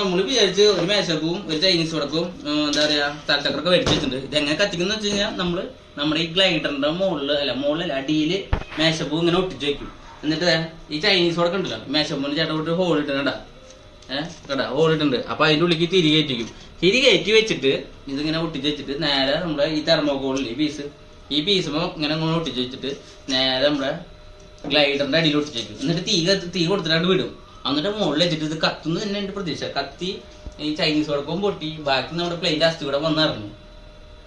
നമ്മൾ ഒരു ഒരു ചൈനീസ് എന്താ ഇത് എങ്ങനെ നമ്മൾ നമ്മുടെ ഈ ഗ്ലൈഡറിന്റെ മുകളിൽ അല്ല മുകളിലല്ല അടിയിൽ മേശപ്പൂ ഇങ്ങനെ ഒട്ടിച്ച് വെക്കും. എന്നിട്ട് ഈ ചൈനീസ് പടക്കം ഉണ്ടല്ലോ മേശപ്പൂന്ന് ചേട്ടൻ ഹോൾ ഇട്ടുണ്ട് കേട്ടാ ഹോൾ ഇട്ടുണ്ട് അപ്പൊ അതിന്റെ ഉള്ളിലേക്ക് തിരി കയറ്റിക്കും. വെച്ചിട്ട് ഇതിങ്ങനെ ഒട്ടിച്ച് വെച്ചിട്ട് നേരെ നമ്മുടെ ഈ തെർമോക്കോളിൽ ഈ പീസ് ഈ പീസുമ്പോ ഇങ്ങനെ ഇങ്ങനെ വെച്ചിട്ട് നേരെ നമ്മുടെ ഗ്ലൈഡറിന്റെ അടിയിൽ ഒട്ടിച്ച് വെക്കും. എന്നിട്ട് തീ തീ കൊടുത്തിട്ടാണ്ട് വിടും. എന്നിട്ട് മുകളിൽ വെച്ചിട്ട് ഇത് കത്തുന്നു തന്നെ എന്റെ പ്രതീക്ഷ. കത്തി ഈ ചൈനീസ് വടക്കവും പൊട്ടി. ബാക്കി നമ്മുടെ പ്ലെയിൻ അസ്ഥി കൂടെ വന്നിറങ്ങും.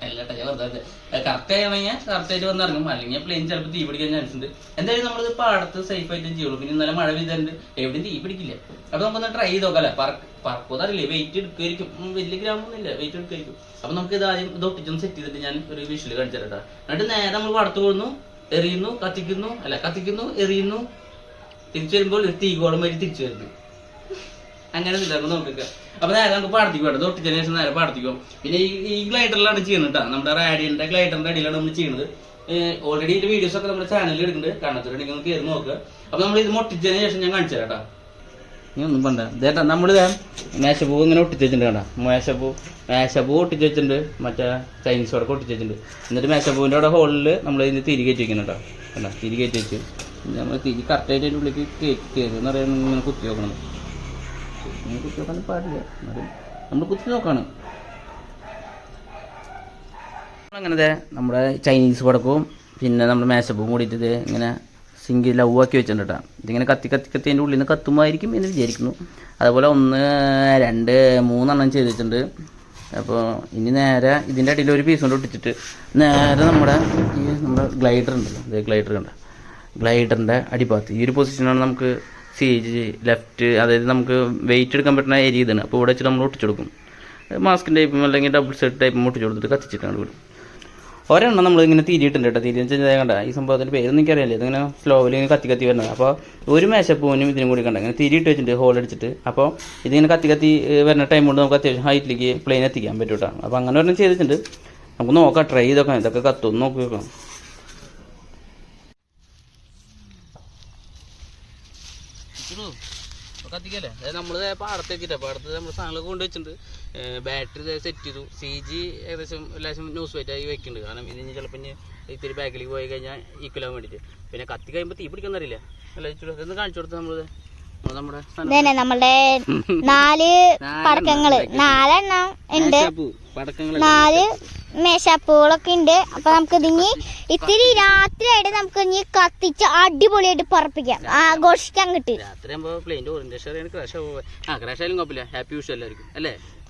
അല്ലട്ടെ ഞാൻ വെറുതെ കറക്റ്റ് ആണെങ്കിൽ കറക്റ്റ് ആയിട്ട് വന്നിറങ്ങും. അല്ലെങ്കിൽ പ്ലെയിൻ ചിലപ്പോൾ തീ പിടിക്കാൻ ചാൻസ് ഉണ്ട്. എന്തായാലും നമ്മളിത് പാടത്ത് സേഫ് ആയിട്ട് ചെയ്യുള്ളൂ പിന്നെ ഇന്നലെ മഴ പെയ്തുണ്ട് എവിടെയും തീ പിടിക്കില്ല. അപ്പൊ നമുക്കൊന്ന് ട്രൈ ചെയ്ത് നോക്കാം അല്ലേ? പറക്ക് അറിയില്ലേ. വെയിറ്റ് എടുക്കുമായിരിക്കും വലിയ ഗ്രാമൊന്നുമില്ല വെയിറ്റ് എടുക്കുമായിരിക്കും അപ്പൊ നമുക്ക് ഇത് ആദ്യം ഇത് ഒട്ടിച്ചൊന്ന് സെറ്റ് ചെയ്തിട്ട് ഞാൻ ഒരു വിഷയിൽ കാണിച്ചു തരട്ടാ എന്നിട്ട് നേരെ നമ്മൾ പടത്ത് പോകുന്നു എറിയുന്നു കത്തിക്കുന്നു അല്ല കത്തിക്കുന്നു എറിയുന്നു തിരിച്ചു വരുമ്പോൾ ഒരു തീകോളം വഴി തിരിച്ചു വരുന്നു അങ്ങനെ ഇല്ലായിരുന്നു നോക്കുക അപ്പൊ നേരെ നമുക്ക് പ്രാർത്ഥിക്കും കേട്ടോ തൊട്ടിച്ചതിന് ശേഷം നേരെ പാടത്തിക്കും പിന്നെ ഈ ഗ്ലൈഡറിലാണ് ചെയ്യുന്നത് കേട്ടോ നമ്മുടെ റാഡിയന്റെ ഗ്ലൈഡറിന്റെ അടിയിലാണ് നമ്മൾ ചെയ്യുന്നത്. ഓൾറെഡി ഇതിന്റെ വീഡിയോസ് ഒക്കെ നമ്മുടെ ചാനലിൽ എടുക്കുന്നുണ്ട് കാണാത്തവരുണ്ടെങ്കിൽ നിങ്ങൾക്ക് കയറി നോക്കുക. അപ്പൊ നമ്മൾ ഇത് മുട്ടിച്ചതിന് ശേഷം ഞാൻ കാണിച്ചു കേട്ടോ നീ ഒന്നും പണ്ട. ചേട്ടാ നമ്മൾ മേശപ്പൂ ഇങ്ങനെ ഒട്ടിച്ച് വെച്ചിട്ടുണ്ട് കേട്ടോ മേശപ്പൂ മേശപ്പൂ ഒട്ടിച്ച് വെച്ചിട്ടുണ്ട്. മറ്റേ ചൈനീസ് വടക്കം ഒട്ടിച്ച് വെച്ചിട്ടുണ്ട്. എന്നിട്ട് മേശപ്പൂവിന്റെ അവിടെ ഹോളിൽ നമ്മൾ ഇതിന് തിരികെ കയറ്റി വെക്കുന്നുണ്ടോ കേട്ടോ തിരികെ വെച്ച്. നമ്മൾ തിരി കറക്റ്റായിട്ട് അതിന്റെ ഉള്ളിലേക്ക് കയറ്റി കയറി എന്ന് പറയുന്നത് ഇങ്ങനെ കുത്തി നോക്കണം. ഇങ്ങനെ കുത്തി നോക്കാൻ പാടില്ല. എന്നാലും നമ്മൾ കുത്തി നോക്കാണ്. അങ്ങനത്തെ നമ്മുടെ ചൈനീസ് പടക്കവും പിന്നെ നമ്മുടെ മേശപ്പും കൂടിയിട്ട് ഇത് ഇങ്ങനെ സിങ്കിൽ ലവ് ആക്കി വെച്ചിട്ടുണ്ട് ഇതിങ്ങനെ കത്തി കത്തി കത്തി അതിന്റെ ഉള്ളിൽ നിന്ന് കത്തുമായിരിക്കും എന്ന് വിചാരിക്കുന്നു. അതുപോലെ ഒന്ന് രണ്ട് മൂന്നെണ്ണം ചെയ്ത് വെച്ചിട്ടുണ്ട്. അപ്പോൾ ഇനി നേരെ ഇതിന്റെ അടിയിൽ ഒരു പീസ് കൊണ്ട് ഒട്ടിച്ചിട്ട് നേരെ നമ്മുടെ ഈ നമ്മുടെ ഗ്ലൈഡർ ഉണ്ടല്ലോ ഗ്ലൈഡർ കണ്ട? ഗ്ലൈഡറിന്റെ അടിഭാഗത്ത്. ഈ ഒരു പൊസിഷനാണ് നമുക്ക് സി ജി ലെഫ്റ്റ് അതായത് നമുക്ക് വെയിറ്റ് എടുക്കാൻ പറ്റുന്ന ഏരിയ ഇതാണ്. അപ്പോൾ ഇവിടെ വെച്ചിട്ട് നമ്മൾ ഒട്ടിച്ചെടുക്കും മാസ്കിന്റെ ടൈപ്പും അല്ലെങ്കിൽ ഡബിൾ സെറ്റ് ടൈപ്പും ഒട്ടിച്ച് കൊടുത്തിട്ട് കത്തിച്ചിട്ടാണ് വിടും. ഒരെണ്ണം നമ്മൾ ഇങ്ങനെ തിരിയിട്ടുണ്ട് കേട്ടോ. തിരി വെച്ചാൽ കണ്ട? ഈ സംഭവത്തിന്റെ പേരൊന്നും എനിക്കറിയില്ല. ഇതിങ്ങനെ സ്ലോവിൽ ഇങ്ങനെ കത്തി കത്തി വരുന്നത്. അപ്പോൾ ഒരു മേശപ്പൂവിനും ഇതിനും കൂടി കണ്ട? ഇങ്ങനെ തിരിയിട്ട് വെച്ചിട്ട് ഹോൾ അടിച്ചിട്ട്. അപ്പോൾ ഇതിങ്ങനെ കത്തി കത്തി വരുന്ന ടൈം കൊണ്ട് നമുക്ക് അത്യാവശ്യം ഹൈറ്റിലേക്ക് പ്ലെയിൻ എത്തിക്കാൻ പറ്റും കേട്ടോ അപ്പോൾ അങ്ങനെ ഒരെണ്ണം ചെയ്തിട്ടുണ്ട്. നമുക്ക് നോക്കാം ട്രൈ ചെയ്ത് നോക്കാം ഇതൊക്കെ കത്തും. നോക്കി നോക്കാം. കത്തിക്കല്ലേ നമ്മൾ വെച്ചിട്ട് പാടത്ത് നമ്മൾ കൊണ്ട് വെച്ചിട്ടുണ്ട്. ബാറ്ററി സെറ്റ് ചെയ്തു. സി ജി ഏകദേശം ലേശം ന്യൂസ് വെയിറ്റ് ആയി വെക്കുന്നുണ്ട് കാരണം ഇനി ചിലപ്പോൾ ഇനി ഇത്തിരി ബാക്കിലേക്ക് പോയി കഴിഞ്ഞാൽ ഈക്വലാകാൻ വേണ്ടിയിട്ട് പിന്നെ കത്തി കഴിയുമ്പോൾ തീ പിടിക്കാൻ അറിയില്ല അല്ല ഒന്ന് കാണിച്ചു കൊടുത്ത് നമ്മൾ. ഇതന്നെ നമ്മളുടെ നാല് പടക്കങ്ങൾ. നാലെണ്ണം ഉണ്ട്. നാല് മേശാപ്പൂകളൊക്കെ ഉണ്ട്. അപ്പൊ നമുക്ക് ഇതിനി ഇത്തിരി രാത്രിയായിട്ട് നമുക്ക് ഇനി കത്തിച്ച് അടിപൊളിയായിട്ട് പറപ്പിക്കാം. ആഘോഷിക്കാൻ കിട്ടും.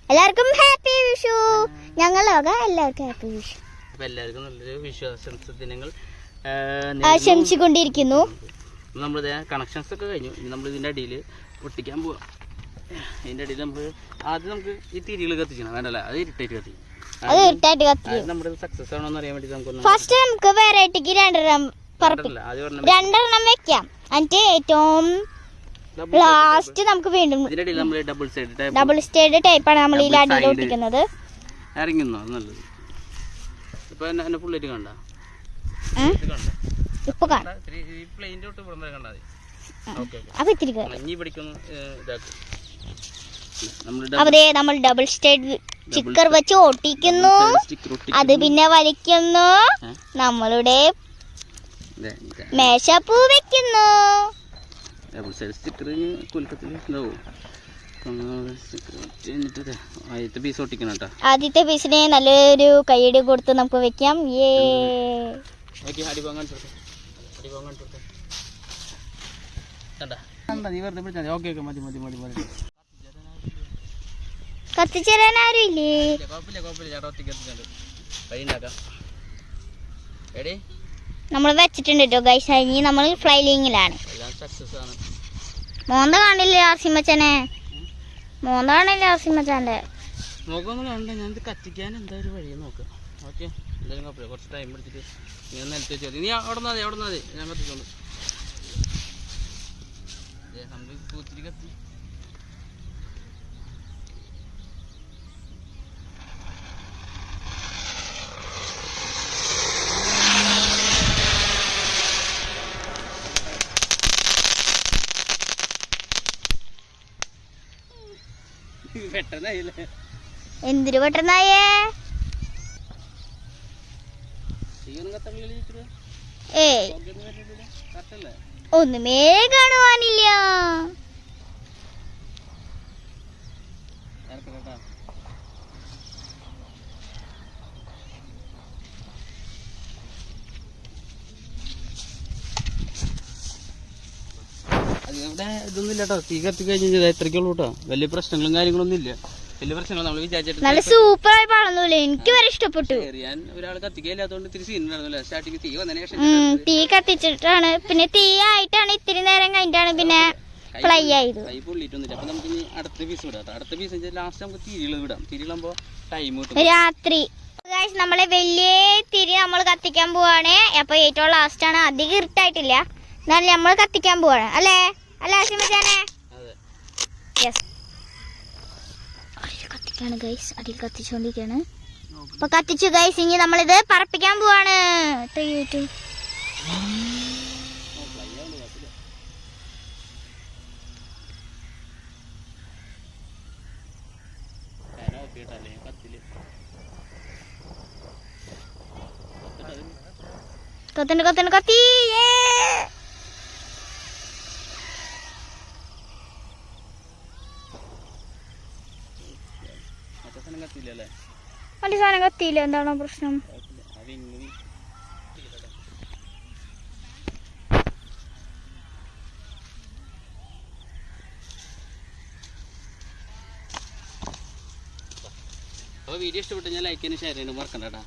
എല്ലാവർക്കും. ഹാപ്പി വിഷു ഞങ്ങളൊക്കെ എല്ലാവർക്കും ഹാപ്പി വിഷു എല്ലാവർക്കും നല്ലൊരു വിശ്വാസ ദിനങ്ങൾ ആശംസിക്കൊണ്ടിരിക്കുന്നു നമ്മൾ കണക്ഷൻസ് ഒക്കെ കഴിഞ്ഞു. ഇനി നമ്മൾ ഇതിന്റെ അടിയിൽ ഒട്ടിക്കാൻ പോവാം. ഇതിന്റെ അടിയിൽ നമുക്ക് ആദ്യം നമുക്ക് ഈ തിരികൾ കത്തിക്കണം. വേണ്ടല്ലേ അത് ഇരുട്ടായിട്ട് കത്തിക്കും. അത് ഇരുട്ടായിട്ട് കത്തി നമ്മുടെ സക്സസ് ആണോ എന്ന് അറിയാൻ വേണ്ടി നമുക്കൊന്ന് ഫസ്റ്റ് നമുക്ക് വെറൈറ്റിക്ക് രണ്ടെണ്ണം പറപ്പിക്കാം. രണ്ടല്ല, ആദ്യം ഒരെണ്ണം രണ്ടെണ്ണം വെക്കാം. എന്നിട്ട് ഏറ്റവും ലാസ്റ്റ് നമുക്ക് വീണ്ടും ഡബിൾ ടൈപ്പ് ടൈപ്പാണ് നമ്മൾ ഈ അടിയിൽ ഒട്ടിക്കുന്നത്. ഇറങ്ങുന്നു നല്ലത്. ഇപ്പൊ എന്നെ ഫുള്ളായിട്ട് കണ്ട? ഇപ്പൊ അപ്പൊ ഇത്തിരി നമ്മൾ ഡബിൾ സ്റ്റേഡ് സ്റ്റിക്കർ വെച്ച് ഒട്ടിക്കുന്നു. അത് പിന്നെ വലിക്കുന്നു. നമ്മളുടെ മേശപ്പൂ വെക്കുന്നു. ആദ്യത്തെ പീസിനെ നല്ലൊരു കൈയടി കൊടുത്ത് നമുക്ക് വെക്കാം. ഏ കത്തിച്ചേരാൻ ആരും ഇല്ലേ ഇല്ല, കുഴപ്പമില്ല കുഴപ്പമില്ല ചേട്ടാ ഒറ്റയ്ക്ക് എത്തിച്ചുണ്ട് കൈ ഉണ്ടാക്കാം എടേ നമ്മൾ വെച്ചിട്ടുണ്ട് ഇനി നമ്മൾ ഫ്ലൈലിങ്ങിലാണ് മോന്ത കാണില്ലേ ആർസിമച്ചനെ മോന്ത കാണില്ലേ നോക്കൊന്നും കണ്ട? ഞാൻ കത്തിക്കാൻ എന്താ ഒരു വഴി നോക്കാം. ഓക്കെ. എന്തായാലും കുഴപ്പമില്ല. കുറച്ച് ടൈം എടുത്തിട്ട് നീ ഒന്ന് മതി. നീ അവിടെ നിന്നാതെ അവിടെ നിന്നാതെ ഞാൻ കത്തിച്ചോണ്ട് പൂത്തിരി കത്തി എന്തിനു പെട്ടെന്നായേ? പുകയൊന്നും ഒന്നുമേ കാണുവാനില്ല. ഇവിടെ ഇതൊന്നും ഇല്ല കേട്ടോ തീ കത്തി കഴിഞ്ഞാൽ എത്രയ്ക്കുള്ളൂ കേട്ടോ വലിയ പ്രശ്നങ്ങളും കാര്യങ്ങളൊന്നും ഇല്ല വലിയ പ്രശ്നങ്ങൾ നമ്മൾ നല്ല സൂപ്പർ സൂപ്പറായി എനിക്ക് വരെ ഇഷ്ടപ്പെട്ടു. എറിയാൻ ഒരാൾ കത്തിക്കയില്ലാത്തതുകൊണ്ട് ഇത്തിരി സീൻ ഉണ്ടായിരുന്നില്ല. സ്റ്റാർട്ടിങ് തീ വന്നതിന് ശേഷം തീ കത്തിച്ചിട്ടാണ്. പിന്നെ തീ ആയിട്ടാണ് ഇത്തിരി നേരം കഴിഞ്ഞാണ് പിന്നെ ഫ്ലൈ ആയത്. കൈ പൊള്ളിയിട്ടൊന്നുമില്ല. അപ്പൊ നമുക്ക് ഇനി അടുത്ത പീസ് വിടാം അടുത്ത പീസ് ലാസ്റ്റ് നമുക്ക് തിരികൾ വിടാം. തിരികളാകുമ്പോ ടൈം കിട്ടും. രാത്രി. നമ്മളെ വലിയ തിരി നമ്മൾ കത്തിക്കാൻ പോവാണ്. അപ്പൊ ഏറ്റവും ലാസ്റ്റ് ആണ്. അധികം ഇരുട്ടായിട്ടില്ല. എന്നാലും നമ്മൾ കത്തിക്കാൻ പോവാണ്. അല്ലേ? അല്ലേ യെസ് അടിയിൽ കത്തിക്കാണ് ഗൈസ് അടിയിൽ കത്തിച്ചുകൊണ്ടിരിക്കുകയാണ്. അപ്പൊ കത്തിച്ചു ഗൈസ് ഇനി നമ്മളിത് പറപ്പിക്കാൻ പോവാണ്. ത്രീ ടു ഫാൻ ഓഫ് ചെയ്തിട്ടല്ലേ കത്തിൽ കത്തുണ്ട് കത്തുണ്ട് കത്തി! Yeah. മറ്റേ സാധനം കത്തിയില്ല. എന്താണോ പ്രശ്നം. അപ്പോൾ വീഡിയോ ഇഷ്ടപ്പെട്ടു ഞാൻ ലൈക്ക് ചെയ്യാനും ഷെയർ ചെയ്യാനും മറക്കണ്ട കേട്ടോ